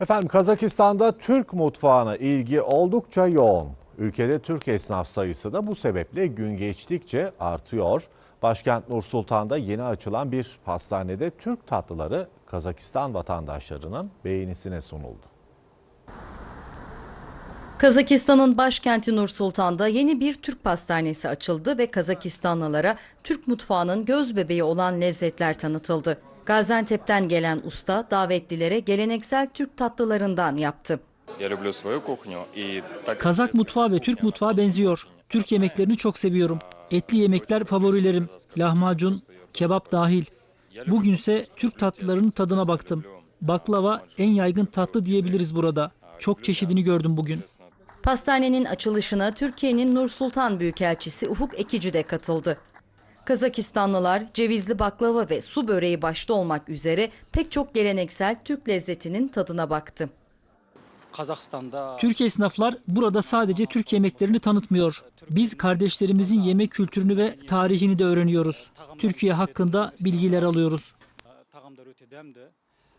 Efendim Kazakistan'da Türk mutfağına ilgi oldukça yoğun. Ülkede Türk esnaf sayısı da bu sebeple gün geçtikçe artıyor. Başkent Nur Sultan'da yeni açılan bir pastanede Türk tatlıları Kazakistan vatandaşlarının beğenisine sunuldu. Kazakistan'ın başkenti Nur Sultan'da yeni bir Türk pastanesi açıldı ve Kazakistanlılara Türk mutfağının göz bebeği olan lezzetler tanıtıldı. Gaziantep'ten gelen usta davetlilere geleneksel Türk tatlılarından yaptı. Kazak mutfağı ve Türk mutfağı benziyor. Türk yemeklerini çok seviyorum. Etli yemekler favorilerim. Lahmacun, kebap dahil. Bugünse Türk tatlılarının tadına baktım. Baklava en yaygın tatlı diyebiliriz burada. Çok çeşidini gördüm bugün. Pastanenin açılışına Türkiye'nin Nur Sultan Büyükelçisi Ufuk Ekici de katıldı. Kazakistanlılar cevizli baklava ve su böreği başta olmak üzere pek çok geleneksel Türk lezzetinin tadına baktı. Kazakistan'da Türk esnaflar burada sadece Türk yemeklerini tanıtmıyor. Biz kardeşlerimizin yemek kültürünü ve tarihini de öğreniyoruz. Türkiye hakkında bilgiler alıyoruz.